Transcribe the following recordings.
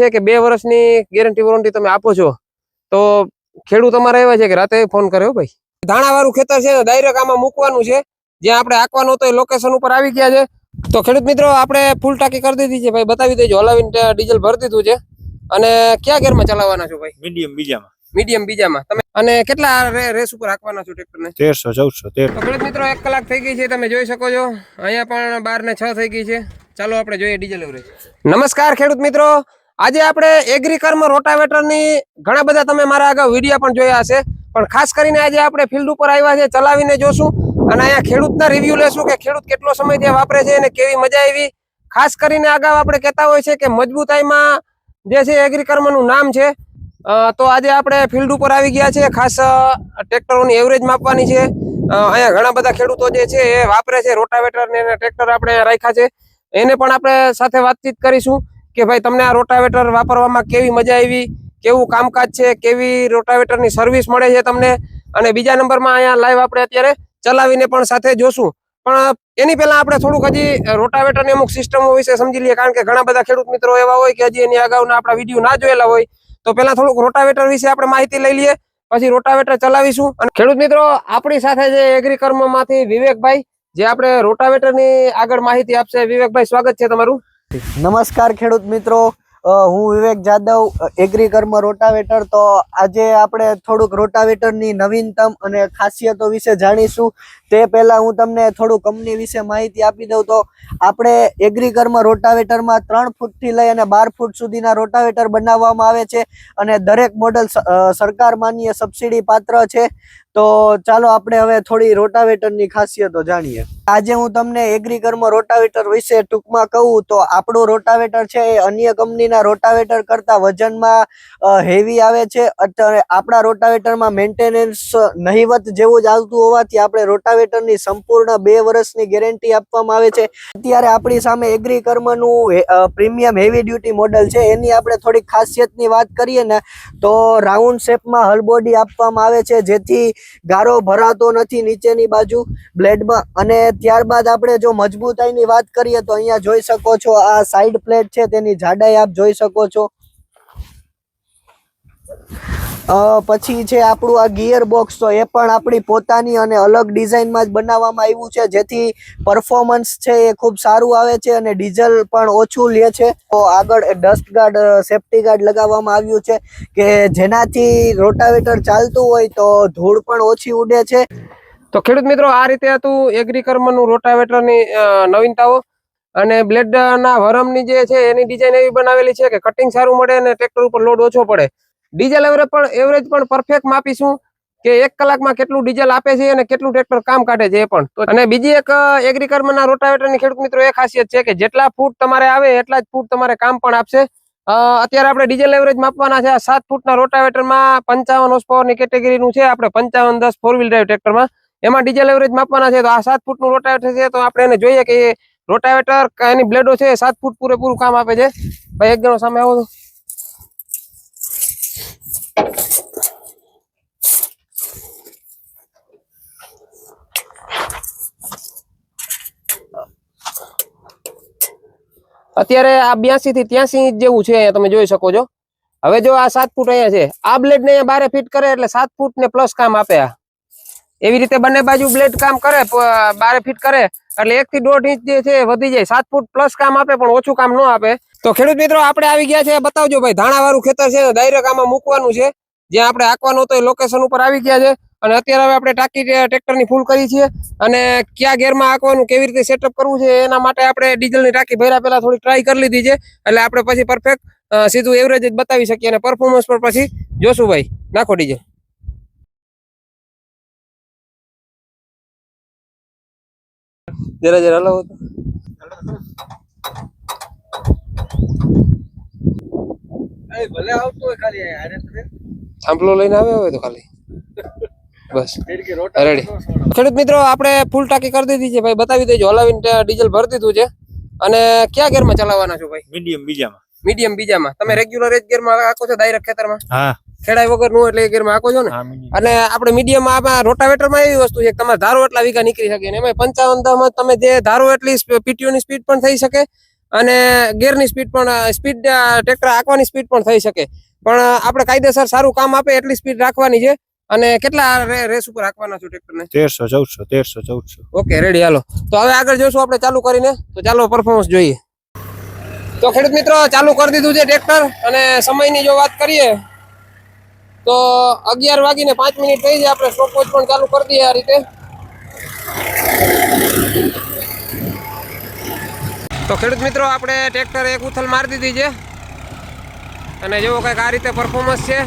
છે કે બે વર્ષની ગેરંટી વોરંટી તમે આપો છો તો ખેડૂત અમારા એવા છે કે રાતે ફોન કર્યો ભાઈ. ધાણા વાળું ખેતર છે ડાયરેક્ટ આમાં મૂકવાનું છે. જ્યાં આપણે આંકવાનું હતું એ લોકેશન ઉપર આવી ગયા છે. તો ખેડૂત મિત્રો આપણે ફૂલ ટાંકી કરી દીધી છે ભાઈ. બતાવી દેજો હલાવીને ડીઝલ ભરી દીધું છે. અને કયા ગેરમાં ચલાવવાના છો ભાઈ? મીડિયમ બીજામાં. મીડિયમ બીજામાં. તમે અને કેટલા રેસ ઉપર હાંકવાના છો ટ્રેક્ટરને તેરસો ચૌદસો તેર. ખેડૂત મિત્રો એક કલાક થઈ ગઈ છે તમે જોઈ શકો છો. અહીંયા પણ બાર ને છ થઈ ગઈ છે. ચાલો આપણે જોઈએ ડીઝલ એવરેજ નમસ્કાર ખેડૂત મિત્રો. આજે આપણે એગ્રીકર્મ રોટાવેટરની ઘણા બધા તમે મારા આગળ વીડિયો પણ જોયા હશે. પણ ખાસ કરીને આજે આપણે ફિલ્ડ ઉપર આવ્યા છે, ચલાવીને જોશું. અને અહીંયા ખેડૂતના રિવ્યુ લેશું કે ખેડૂત કેટલો સમય ત્યાં વાપરે છે અને કેવી મજા આવી. ખાસ કરીને અગાઉ આપણે કહેતા હોય છે કે મજબૂતાઈમાં જે છે એગ્રીકર્મનું નામ છે તો આજે આપણે ફિલ્ડ ઉપર આવી ગયા છે. ખાસ ટ્રેક્ટરોની એવરેજ માપવાની છે. અહીંયા ઘણા બધા ખેડૂતો જે છે એ વાપરે છે રોટાવેટર ને ટ્રેક્ટર આપણે રાખ્યા છે. એને પણ આપણે સાથે વાતચીત કરીશું. કે ભાઈ તમને આ રોટાવેટર વાપરવામાં કેવી મજા આવી? કેવું કામકાજ છે? કેવી રોટાવેટરની સર્વિસ મળે છે તમને? અને બીજા નંબરમાં અહીંયા લાઈવ આપણે અત્યારે ચલાવીને પણ સાથે જોશું. પણ એની પહેલા આપણે થોડુંક હજી રોટાવેટરની અમુક સિસ્ટમો વિશે સમજી લઈએ. કારણ કે ઘણા બધા ખેડૂત મિત્રો એવા હોય કે હજી એની અગાઉના આપણા વીડિયો ના જોયેલા હોય. તો પહેલા થોડુંક રોટાવેટર વિશે આપણે માહિતી લઈ લઈએ. પછી રોટાવેટર ચલાવીશું. અને ખેડૂત મિત્રો, આપણી સાથે જે એગ્રીકર્મમાંથી વિવેકભાઈ, જે આપણે રોટાવેટરની આગળ માહિતી આપશે. વિવેકભાઈ, સ્વાગત છે તમારું. નમસ્કાર ખેડૂત મિત્રો. હું વિવેક જાદવ એગ્રીકર્મ રોટાવેટર તો આજે આપણે થોડુંક રોટાવેટરની નવીનતમ અને ખાસિયતો વિશે જાણીશું. તે પહેલાં હું તમને થોડું કંપની વિશે માહિતી આપી દઉં. તો આપણે એગ્રીકર્મ રોટાવેટરમાં ત્રણ ફૂટથી લઈ અને બાર ફૂટ સુધીના રોટાવેટર બનાવવામાં આવે છે. અને દરેક મોડલ સરકાર માન્ય સબસિડી પાત્ર છે. તો ચાલો આપણે હવે થોડી રોટાવેટરની ખાસિયતો જાણીએ. આજે હું તમને એગ્રીકર્મ રોટાવેટર વિશે ટૂંકમાં કહું તો આપણું રોટાવેટર છે એ અન્ય કંપનીના રોટાવેટર કરતા વજનમાં હેવી આવે છે. અત્યારે આપણા રોટાવેટરમાં મેન્ટેનન્સ નહીવત જેવું જ આવતું હોવાથી આપણે રોટાવેટરની સંપૂર્ણ બે વર્ષની ગેરંટી આપવામાં આવે છે. અત્યારે આપણી સામે એગ્રીકર્મનું પ્રીમિયમ હેવી ડ્યુટી મોડલ છે. એની આપણે થોડીક ખાસિયતની વાત કરીએ ને, તો રાઉન્ડ શેપમાં હલબોડી આપવામાં આવે છે. જેથી ગારો ભરાતો નથી નીચેની બાજુ બ્લેડમાં. અને ત્યારબાદ આપણે જો મજબૂતાઈની વાત કરીએ તો અહીંયા જોઈ શકો છો આ સાઈડ પ્લેટ છે, તેની જાડાઈ આપ જોઈ શકો છો. પછી છે આપણું આ ગિયર બોક્સ તો એ પણ આપણી પોતાની અને અલગ ડિઝાઇનમાં જ બનાવવામાં આવ્યું છે. જેથી પરફોર્મન્સ છે એ ખૂબ સારું આવે છે અને ડીઝલ પણ ઓછું લે છે. તો આગળ ડસ્ટ ગાર્ડ સેફ્ટી ગાર્ડ લગાવવામાં આવ્યું છે કે જેનાથી રોટાવેટર ચાલતું હોય તો ધૂળ પણ ઓછી ઉડે છે. તો ખેડૂત મિત્રો, આ રીતે હતું એગ્રીકર્મનું રોટાવેટરની નવીનતાઓ અને બ્લેડના વરમની જે છે એની ડિઝાઇન એવી બનાવેલી છે કે કટિંગ સારું મળે અને ટ્રેક્ટર ઉપર લોડ ઓછો પડે. ડીઝલ એવરેજ પણ એવરેજ પણ પરફેક્ટ માપીશું કે એક કલાકમાં કેટલું ડીઝલ આપે છે અને કેટલું ટ્રેક્ટર કામ કાઢે છે એ પણ. અને બીજી એક એગ્રીકર્મના રોટાવેટરની ખેડૂત મિત્રો એ ખાસિયત છે કે જેટલા ફૂટ તમારે આવે એટલા જ ફૂટ તમારે કામ પણ આપશે. અત્યારે આપણે ડીઝલ એવરેજ માપવાના છે આ સાત ફૂટના રોટાવેટરમાં પંચાવન હોર્સ પાવરની કેટેગરીનું છે આપણે પંચાવન દસ ફોર વ્હીલ ડ્રાઈવ ટ્રેક્ટરમાં એમાં ડીઝલ એવરેજ માપવાના છે તો આ સાત ફૂટનું રોટાવેટર છે તો આપણે એને જોઈએ કે રોટાવેટર એની બ્લેડો છે સાત ફૂટ પૂરેપૂરું કામ આપે છે. ભાઈ એક જણો સામે આવો અત્યારે આ બ્યાસી થી ત્યાસી ઇંચ જેવું છે તમે જોઈ શકો છો. હવે જો આ સાત ફૂટ અહીંયા છે, આ બ્લેડ ને અહીંયા બારે ફીટ કરે એટલે સાત ફૂટ ને પ્લસ કામ આપે આ. એવી રીતે બંને બાજુ બ્લેડ કામ કરે બારે ફીટ કરે, એટલે એક થી દોઢ ઇંચ જે છે વધી જાય. સાત ફૂટ પ્લસ કામ આપે, પણ ઓછું કામ ન આપે. તો ખેડૂત મિત્રો, આપણે આવી ગયા છે. બતાવજો ભાઈ ધાણા વાળું ખેતર છે ડાયરેક્ટ આમાં મૂકવાનું છે. જ્યાં આપણે હાંકવાનું હતું એ લોકેશન ઉપર આવી ગયા છે. અને અત્યારે હવે આપણે ટાંકી ટ્રેક્ટરની ફૂલ કરી છીએ. અને કયા ગેરમાં હાંકવાનું, કેવી રીતે સેટઅપ કરવું છે, એના માટે આપણે ડીઝલની ટાંકી ભર્યા પહેલા થોડી ટ્રાય કરી લીધી છે. એટલે આપણે પછી પરફેક્ટ સીધું એવરેજ જ બતાવી શકીએ. અને પરફોર્મન્સ પર પછી જોશું ભાઈ. નાખો ડીઝલ. જરા જરા હલાવો. ભલે આવતું હોય ખાલી થાંભલો લઈને આવ્યો હોય તો ખાલી. બસ. રેડી ખેડૂત મિત્રો આપણે ફૂલ ટાંકી કરી દીધી છે ભાઈ. બતાવી દેજો. હલાવીને ડીઝલ ભરી દીધું છે. અને કયા ગેરમાં ચલાવવાના છો ભાઈ? મીડિયમ બીજામાં. મીડિયમ બીજામાં. તમે રેગ્યુલર એજ ગેરમાં આખો છો ડાયરેક્ટ ખેતરમાં? હા. ખેડાઈ વગરનું એટલે એ ગેરમાં આખો છો ને? અને આપણે મીડિયમ આમાં રોટાવેટરમાં એવી વસ્તુ છે કે તમારે ધારો એટલા વીઘા નીકળી શકે અને એમાં પંચાવનમાં તમે જે ધારો એટલી પીટીઓ ની સ્પીડ પણ થઈ શકે. અને ગેરની સ્પીડ પણ સ્પીડ ટ્રેક્ટર આંકવાની સ્પીડ પણ થઈ શકે. પણ આપણે કાયદેસર સારું કામ આપે એટલી સ્પીડ રાખવાની છે. અને કેટલા રેસ ઉપર રાખવાના છો ટ્રેક્ટરને તેરસો ચૌદસો તેરસો ચૌદસો. ઓકે રેડી હાલો. તો હવે આગળ જોશું આપણે ચાલુ કરીને. તો ચાલો પરફોર્મન્સ જોઈએ. તો ખેડૂત મિત્રો ચાલુ કરી દીધું છે ટ્રેક્ટર અને સમયની જો વાત કરીએ તો અગિયાર વાગીને પાંચ મિનિટ થઈ જાય આપણે સ્ટોપવોચ પણ ચાલુ કરી દઈએ આ રીતે. તો ખેડૂત મિત્રો, આપણે ટ્રેક્ટર એક ઉથલ મારી દીધી છે. અને જેવો કંઈક આ રીતે પરફોર્મન્સ છે.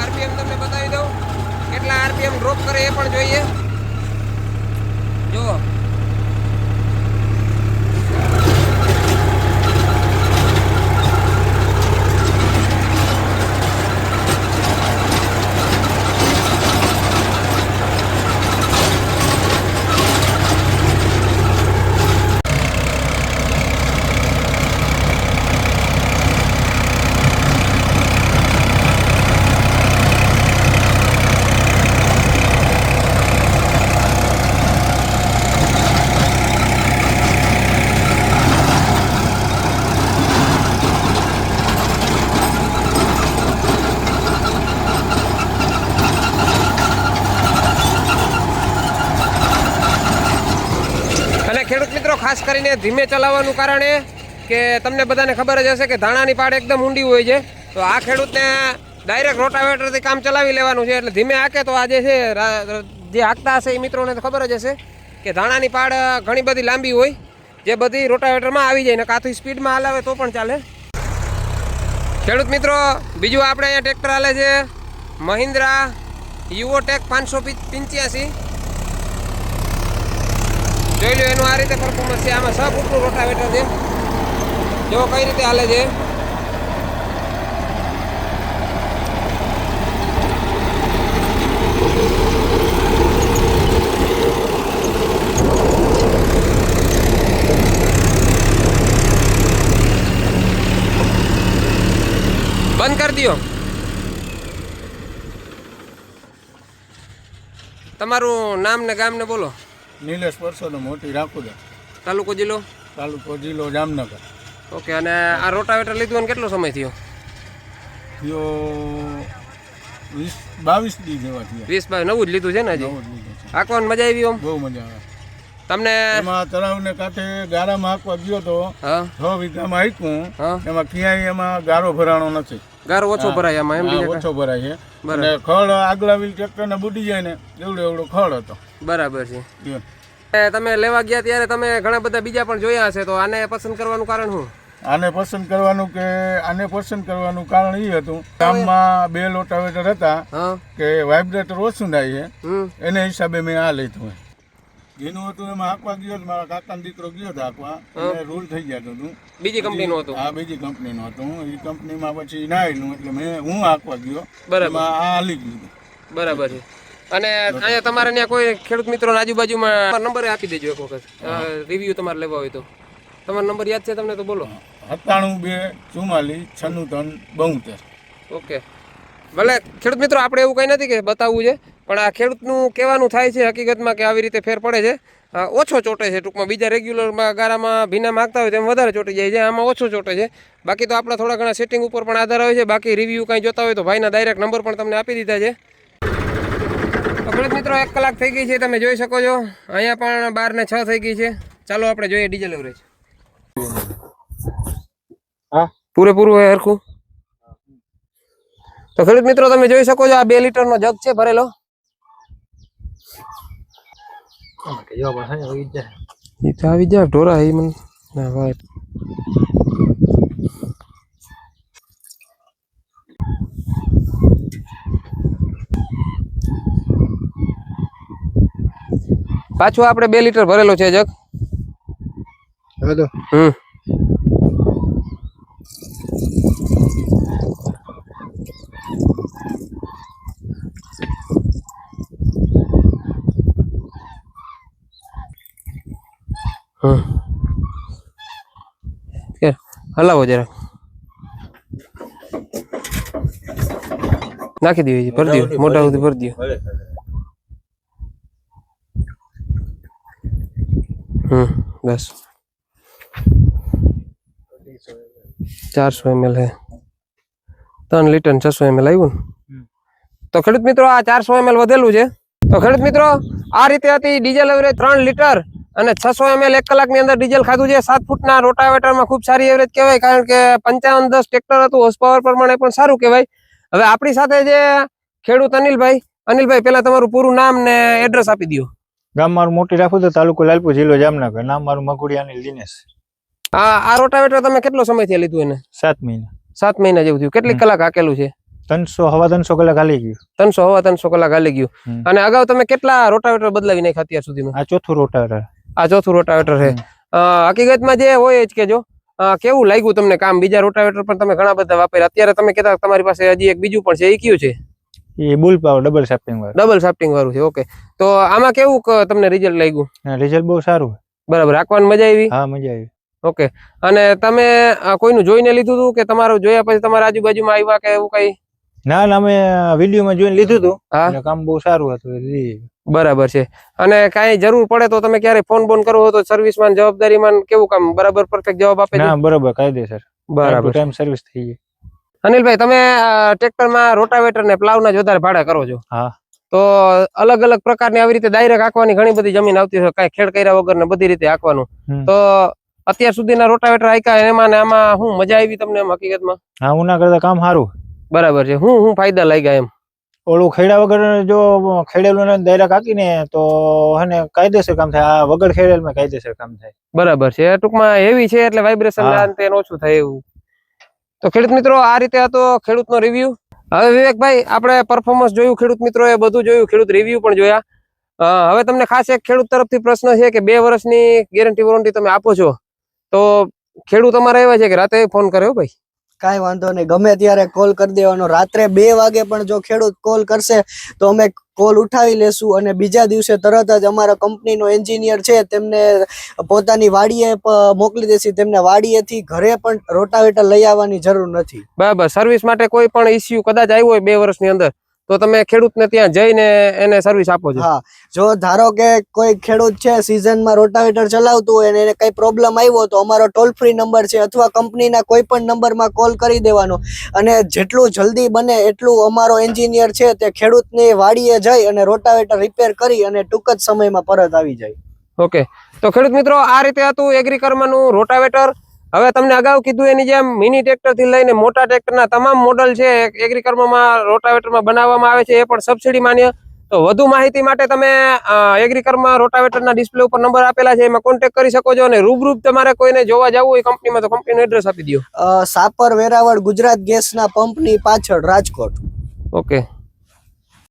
આરપીએમ તમને બતાવી દઉં. કેટલા આરપીએમ ડ્રોપ કરે એ પણ જોઈએ જુઓ અને ખેડૂત મિત્રો, ખાસ કરીને ધીમે ચલાવવાનું કારણ એ કે તમને બધાને ખબર જ હશે કે ધાણાની પાડ એકદમ ઊંડી હોય છે. તો આ ખેડૂતને ડાયરેક્ટ રોટાવેટરથી કામ ચલાવી લેવાનું છે. એટલે ધીમે હાકે તો આજે છે, રા- રા- જે હાંકતા હશે એ મિત્રોને તો ખબર જ હશે કે ધાણાની પાડ ઘણી બધી લાંબી હોય. જે બધી રોટાવેટરમાં આવી જાય ને કાંથી સ્પીડમાં હલાવે તો પણ ચાલે. ખેડૂત મિત્રો, બીજું આપણે અહીંયા ટ્રેક્ટર હાલે છે. મહિન્દ્રા યુઓટેક પાંચસો પંચ્યાસી. જોઈ લો એનું આ રીતે પરફોર્મન્સ છે. આમાં છ ફૂટનું રોટાવેટર છે. જો કઈ રીતે હાલે છે. બંધ કરી દો તમારું નામ ને ગામ ને બોલો. નિલેશ પરસોદ મોટી રાખુદા તાલુકો જિલ્લો? તાલુકો જિલ્લો જામનગર. ઓકે અને આ રોટાવેટર લીધું કેટલો સમય થયો? યો વીસ બાવીસ દી જેવા થયા. વીસ બાવીસ નવું જ લીધું છે ને હજી. હાંકવાની મજા આવી આમ? બહુ મજા આવે. તમને એમાં તળાવને કાંઠે ગારામાં હાંકવા ગયો તો છ વીઘામાં હાંક્યું હા. એમાં ક્યાંય એમાં ગારો ભરાણો નથી. ગારો ઓછો ભરાય એમાં એમ ઓછો ભરાય છે. અને ખળ આગલા વીલ ટ્રેક્ટર ને બુડી જાય ને એવડો એવડો ખળ હતો. બરાબર છે. તમે લેવા ગયા ત્યારે તમે ઘણા બધા બીજા પણ જોયા હશે તો આને પસંદ કરવાનું કારણ શું? આને પસંદ કરવાનું કે આને પસંદ કરવાનું કારણ એ હતું. ગામમાં બે લોટાવેટર હતા કે વાઇબ્રેટર ઓછું થાય છે. એને હિસાબે મેં આ લીધું. એનું હતું એમાં હાંકવા ગયો તો મારા કાકાનો દીકરો ગયો હતો હાંકવા. એટલે રૂલ થઈ ગયો હતું બીજી કંપનીનું હતું? આ બીજી કંપનીનું હતું. એ કંપનીમાં પછી ના એટલે મેં હું હાંકવા ગયો. બરાબર. આ હાલી ગયું. બરાબર છે. અને અહીંયા તમારે ત્યાં કોઈ ખેડૂત મિત્રો આજુબાજુમાં નંબર આપી દેજો એક વખત. રિવ્યુ તમારે લેવા હોય તો. તમારો નંબર યાદ છે તમને તો બોલો. સત્તાણું બે ચુમ્માલીસ છન્નું ત્રણ બોતેર. ઓકે. ભલે ખેડૂત મિત્રો આપણે એવું કંઈ નથી કે બતાવવું છે. પણ આ ખેડૂતનું કહેવાનું થાય છે હકીકતમાં કે આવી રીતે ફેર પડે છે. ઓછો ચોટે છે ટૂંકમાં. બીજા રેગ્યુલરમાં ગારામાં ભીના માગતા હોય તેમ વધારે ચોટી જાય છે. આમાં ઓછો ચોટે છે. બાકી તો આપણા થોડા ઘણા સેટિંગ ઉપર પણ આધાર હોય છે. બાકી રિવ્યૂ કાંઈ જોતા હોય તો ભાઈના ડાયરેક્ટ નંબર પણ તમને આપી દીધા છે. અગળત મિત્રો એક કલાક થઈ ગઈ છે. તમે જોઈ શકો છો. અહીંયા પણ બાર ને છ થઈ ગઈ છે. ચાલો આપણે જોઈએ ડીઝલ એવરેજ હા. પૂરેપૂરું હોય હરખું? તો ખેડૂત મિત્રો તમે જોઈ શકો છો આ બે લીટરનો જગ છે ભરેલો. ઈ તો આવી જાય ઢોરા એ મને ના ભાઈ પાછું આપણે બે લીટર ભરેલો છે જગ હેલો હમ હમ કે હલાવો જરા નાખી દઈએ જી, ભરી દઈએ મોટા સુધી ભરી દઈએ હમ બસ ચારસો એમએલ હે ત્રણ લીટર ને છસો એમએલ આવ્યું ને તો ખેડૂત મિત્રો આ ચારસો એમએલ વધેલું છે તો ખેડૂત મિત્રો આ રીતે હતી ડીઝલ એવરેજ ત્રણ લીટર અને છસો એમએલ એક કલાકની અંદર ડીઝલ ખાધું છે. સાત ફૂટના રોટાવેટરમાં ખૂબ સારી એવરેજ કહેવાય કારણ કે પંચાવન દસ ટ્રેક્ટર હતું હોર્સ પાવર પ્રમાણે પણ સારું કહેવાય. હવે આપણી સાથે જે ખેડૂત અનિલભાઈ અનિલભાઈ પેલા તમારું પૂરું નામ ને એડ્રેસ આપી દો ગામ મારું મોટી રાખું તો તાલુકો લાલપુર જિલ્લો જામનગર. નામ મારું મગુડિયાની દિનેશ. આ આ રોટાવેટર તમે કેટલો સમયથી લીધું એને? સાત મહિના. સાત મહિના જેવું થયું. કેટલી કલાક હાકેલું છે? ત્રણસો હવા ત્રણસો કલાક હાલી ગયું. ત્રણસો હવા ત્રણસો કલાક હાલી ગયું. અને અગાઉ તમે કેટલા રોટાવેટર બદલાવી નાખ્યા અત્યાર સુધીમાં? આ ચોથું રોટાવેટર. આ ચોથું રોટાવેટર છે. હકીકતમાં જે હોય જ કે જો કેવું લાગ્યું તમને કામ? બીજા રોટાવેટર પણ તમે ઘણા બધા વાપર્યા. અત્યારે તમે કહેતા તમારી પાસે હજી એક બીજું પણ છે. એ કયું છે? એ બુલ પાવર ડબલ શાફ્ટિંગ વાળું. ડબલ સાફ્ટિંગ વાળું છે. ઓકે તો આમાં કેવું તમને રિઝલ્ટ લાગ્યું? રિઝલ્ટ બહુ સારું. બરાબર. રાખવાની મજા આવી? હા મજા આવી. ઓકે અને તમે કોઈનું જોઈને લીધું હતું કે તમારું જોયા પછી તમારા આજુબાજુમાં આવ્યા કે એવું કઈ? ના ના અમે વિડીયોમાં જોઈને લીધું હતું કામ બહુ સારું હતું. બરાબર છે. અને કાંઈ જરૂર પડે તો તમે ક્યારે ફોન બોન કરવો તો સર્વિસમાં જવાબદારીમાં કેવું કામ? બરાબર પરફેક્ટ જવાબ આપે છે ના બરોબર કાયદેસર બરાબર ટાઈમ સર્વિસ થઈ ગઈ. અનિલભાઈ તમે ટ્રેક્ટરમાં રોટાવેટર ને પ્લાવના જ વધારે ભાડા કરો છો. હા. તો અલગ અલગ પ્રકારની આવી રીતે ડાયરેક્ટ આખવાની ઘણી બધી જમીન આવતી હોય કાંઈ ખેડ કર્યા વગર ને બધી રીતે આખવાનું તો અત્યાર સુધીના રોટાવેટર હાંક્યા એમાં ને આમાં શું મજા આવી તમને એમ હકીકતમાં? હા ઉના કરતા કામ સારું. બરાબર છે. હું હું ફાયદા લાગ્યા એમ. ઓલું ખેડા વગર જો ખેડેલું ને ડાયરેક્ટ હાકીને તો હે ને કાયદેસર કામ થાય. આ વગર ખેડેલમાં કાયદેસર કામ થાય. બરાબર છે. ટૂંકમાં હેવી છે એટલે વાઇબ્રેશન ના અંતે ઓછું થાય એવું. તો ખેડૂત મિત્રો આ રીતે હતો ખેડૂતનો રિવ્યુ હવે વિવેકભાઈ આપણે પરફોર્મન્સ જોયું ખેડૂત મિત્રોએ બધું જોયું ખેડૂત રિવ્યુ પણ જોયા. હવે તમને ખાસ એક ખેડૂત તરફથી પ્રશ્ન છે કે બે વર્ષની ગેરંટી વોરંટી તમે આપો છો. તો ખેડૂત અમારા એવા છે કે રાતે ફોન કર્યો ભાઈ? કાંઈ વાંધો નહીં. ગમે ત્યારે કોલ કરી દેવાનો. રાત્રે બે વાગે પણ જો ખેડૂત કોલ કરશે, તો અમે કોલ ઉઠાવી લેશું અને બીજા દિવસે તરત જ અમારા કંપનીનો એન્જિનિયર છે, તેમને પોતાની વાડીએ મોકલી દેશે. તેમને વાડીએથી ઘરે પણ રોટાવેટર લઈ આવવાની જરૂર નથી. બરાબર. સર્વિસ માટે કોઈ પણ ઇસ્યુ કદાચ આવ્યો હોય બે વર્ષની અંદર તો તમે ખેડૂતને ત્યાં જઈને એને સર્વિસ આપો છો? હા. જો ધારો કે કોઈ ખેડૂત છે સિઝનમાં રોટાવેટર ચલાવતું હોય અને એને કઈ પ્રોબ્લેમ આવ્યો તો અમારો ટોલ ફ્રી નંબર છે અથવા કંપનીના કોઈ પણ નંબરમાં કોલ કરી દેવાનો. અને જેટલું જલ્દી બને એટલું અમારો એન્જિનિયર છે તે ખેડૂતની વાડીએ જઈ અને રોટાવેટર રિપેર કરી અને ટૂંક જ સમયમાં પરત આવી જાય. ઓકે તો ખેડૂત મિત્રો આ રીતે હતું એગ્રીકર્માનું રોટાવેટર હવે તમને અગાઉ કીધું એની જેમ મિની ટ્રેક્ટરથી લઈને મોટા ટ્રેક્ટરના તમામ મોડલ છે એગ્રીકર્મામાં રોટાવેટરમાં બનાવવામાં આવે છે એ પણ સબસિડી માન્ય. તો વધુ માહિતી માટે તમે એગ્રીકર્મા રોટાવેટરના ડિસ્પ્લે ઉપર નંબર આપેલા છે એમાં કોન્ટેક્ટ કરી શકો છો અને રૂબરૂ તમારે કોઈને જોવા જવું હોય કંપનીમાં તો કંપનીનું એડ્રેસ આપી દો સાપર વેરાવળ ગુજરાત ગેસના પંપની પાછળ રાજકોટ. ઓકે